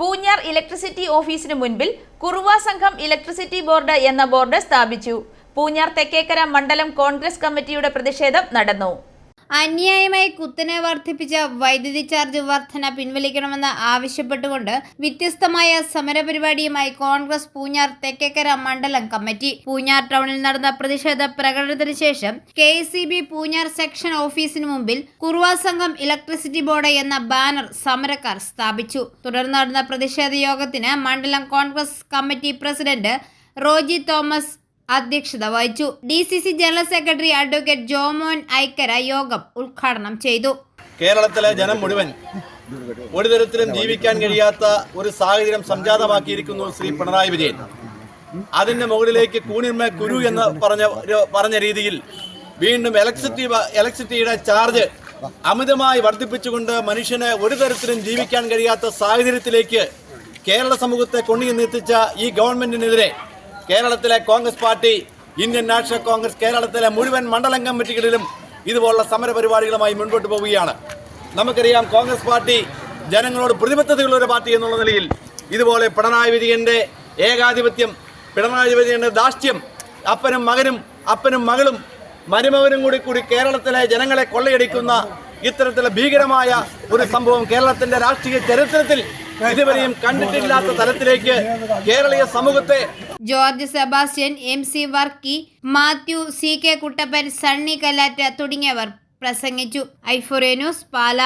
Poonjar electricity ഓഫീസിന് മുൻപിൽ കുറുവ സംഘം ഇലക്ട്രിസിറ്റി ബോർഡ് എന്ന ബോർഡ് സ്ഥാപിച്ചു. പൂഞ്ഞാർ തെക്കേക്കര മണ്ഡലം കോൺഗ്രസ് കമ്മിറ്റിയുടെ പ്രതിഷേധം നടന്നു. അന്യായമായി കുത്തനെ വർദ്ധിപ്പിച്ച വൈദ്യുതി ചാർജ് വർധന പിൻവലിക്കണമെന്ന് ആവശ്യപ്പെട്ടുകൊണ്ട് വ്യത്യസ്തമായ സമരപരിപാടിയുമായി കോൺഗ്രസ് പൂഞ്ഞാർ തെക്കേക്കര മണ്ഡലം കമ്മിറ്റി. പൂഞ്ഞാർ ടൗണിൽ നടന്ന പ്രതിഷേധ പ്രകടനത്തിന് ശേഷം കെ പൂഞ്ഞാർ സെക്ഷൻ ഓഫീസിന് മുമ്പിൽ കുറുവ സംഘം ഇലക്ട്രിസിറ്റി ബോർഡ് എന്ന ബാനർ സമരക്കാർ സ്ഥാപിച്ചു. തുടർന്ന് നടന്ന പ്രതിഷേധ യോഗത്തിന് മണ്ഡലം Congress committee president Roji Thomas അധ്യക്ഷത വഹിച്ചു. D C C general secretary advocate Jomon Aikkara യോഗം ഉദ്ഘാടനം ചെയ്തു. കേരളത്തിലെ ജനം മുഴുവൻ ഒരു തരത്തിലും ജീവിക്കാൻ കഴിയാത്ത ഒരു സാഹചര്യം സംജാതമാക്കിയിരിക്കുന്നു ശ്രീ പിണറായി വിജയൻ. അതിന്റെ മുകളിലേക്ക് കൂണിന്മ കുരു എന്ന് പറഞ്ഞ പറഞ്ഞ രീതിയിൽ വീണ്ടും ഇലക്ട്രിസിറ്റി ഇലക്ട്രിസിറ്റിയുടെ ചാർജ് അമിതമായി വർദ്ധിപ്പിച്ചുകൊണ്ട് മനുഷ്യനെ ഒരു തരത്തിലും ജീവിക്കാൻ കഴിയാത്ത സാഹചര്യത്തിലേക്ക് കേരള സമൂഹത്തെ കൊണ്ടു നിർത്തിച്ച ഈ ഗവൺമെന്റിനെതിരെ കേരളത്തിലെ Congress party Indian National Congress കേരളത്തിലെ മുഴുവൻ മണ്ഡലം കമ്മിറ്റികളിലും ഇതുപോലുള്ള സമരപരിപാടികളുമായി മുൻപോട്ട് പോവുകയാണ്. നമുക്കറിയാം കോൺഗ്രസ് പാർട്ടി ജനങ്ങളോട് പ്രതിബദ്ധതയുള്ള ഒരു പാർട്ടി എന്നുള്ള നിലയിൽ ഇതുപോലെ പിണറായി വിജയന്റെ ഏകാധിപത്യം പിണറായി വിജയന്റെ ദാഷ്ട്യം അപ്പനും മകനും അപ്പനും മകളും മരുമകനും കൂടി കൂടി കേരളത്തിലെ ജനങ്ങളെ കൊള്ളയടിക്കുന്ന ഇത്തരത്തിലെ ഭീകരമായ ഒരു സംഭവം കേരളത്തിന്റെ രാഷ്ട്രീയ ചരിത്രത്തിൽ ഇതുവരെയും കണ്ടിട്ടില്ലാത്ത തലത്തിലേക്ക് കേരളീയ സമൂഹത്തെ George Sebastian M C Varkey Mathew C K Kuttappan Sunny Kallatta തുടങ്ങിയവർ പ്രസംഗിച്ചു. ഐഫോറിയ ന്യൂസ് പാല.